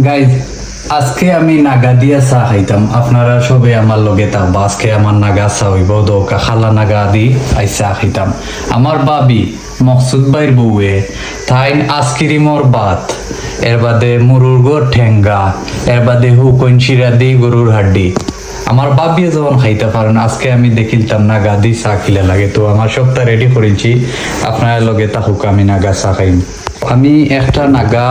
Guys আজকে আমি নাগা দিয়া চা খাইতাম। আপনারা সবে আমার লগে থাকবা। আজকে আমার নাগা চা হইব, দৌকা খালা নাগা দি আই চা খাইতাম। আমার বাবি মকসুদ বাইর বউয়ে তাইন আইসক্রিমর বাত এর বাদে মুরুর গর ঠেঙ্গা এর বাদে হুকন শিরা দি গরুর হাড্ডি আমার বাবিও যখন খাইতে পারেন আজকে আমি দেখিলতাম না গাদি চা খিলে লাগে। তো আমার সবটা রেডি করেছি আপনার লগে তাহুক আমি নাগা চা খাইম। আমি একটা নাগা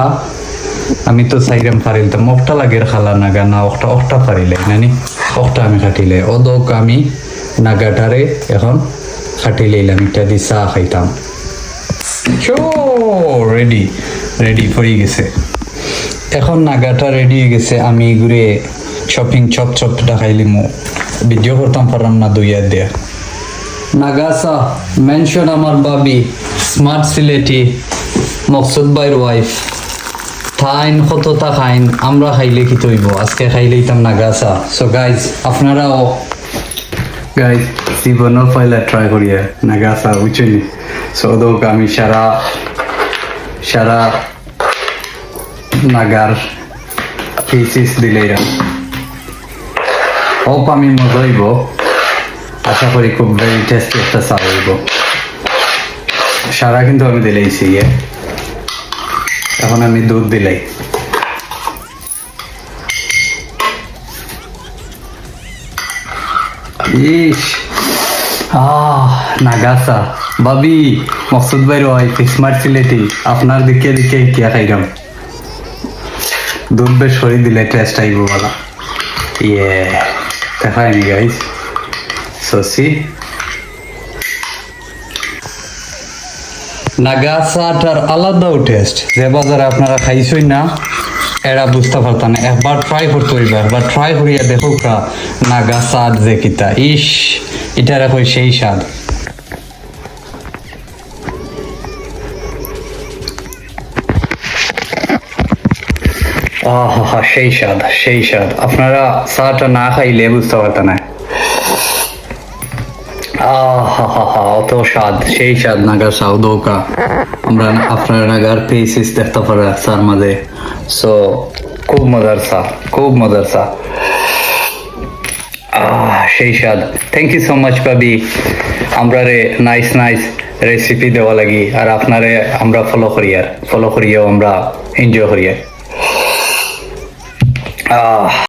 আমি তো চাইরাম পারিলতাম অকটা লাগের খালা নাগা, না অকটা অকটা পারিলে নানি? অকটা আমি খাটিলে। অদক আমি নাগাটারে এখন খাটি লইলাম এটা দি চা খাইতাম। রেডি রেডি হয়ে গেছে। এখন নাগাটা রেডি হয়ে গেছে, আমি ঘুরে শপিং চপ চপ দেখাইলিমু ভিডিও করতাম পারলাম না দুইয়া দিয়া। নাগাসা মেনশন আমার বাবি স্মার্ট সিলেটি মকসুদ বাইর ওয়াইফ থাইন কতটা খাইন, আমরা খাইলে কি তৈব? আজকে খাইলেইতাম নাগাসা সো গাইজ আপনারাও গাইজ ট্রাই করিয়া নাগাসা বুঝছেন সো দোক আমি সারা সারা নাগার দিলেইরাম হোপ আমি আশা করি খুব ভেরি টেস্টি একটা চা হইব। সারা কিন্তু আমি দিলেইছি ইয়ে এখন আমি দুধ দিলাই। আহ নাগাসা বাবি, মকসুদ ভাই ওয়াইফ স্মার্ট সিলেটি আপনার দিকে দিকে কিয়া খাইলাম দুধ বেশ সরি দিলে টেস্ট আইব বলা। ইয়ে দেখায়নি গাইস সসি নাগাসাটার আলাদাও টেস্ট যে বাজারে আপনারা খাইছই না, এরা বুঝতে পারতাম না। একবার ট্রাই করতে হইবা একবার ট্রাই করিয়া দেখো নাগা যে কিতা। ইস সেই স্বাদ। সেই স্বাদ সেই স্বাদ। আপনারা চাটা না খাইলে বুঝতে পারতেন না। অত স্বাদ সেই স্বাদ নাগার সাউদৌকা আমরা আপনার নাগার পেয়েছিস দেখতে পারে সার মাঝে সো খুব মজার চা খুব মজার চা আহ সেই স্বাদ থ্যাংক ইউ সো মাচ পাবি আমরা রে নাইস নাইস রেসিপি দেওয়া লাগি আর আপনারে আমরা ফলো করি আর ফলো করিও আমরা এনজয় করি আর আহ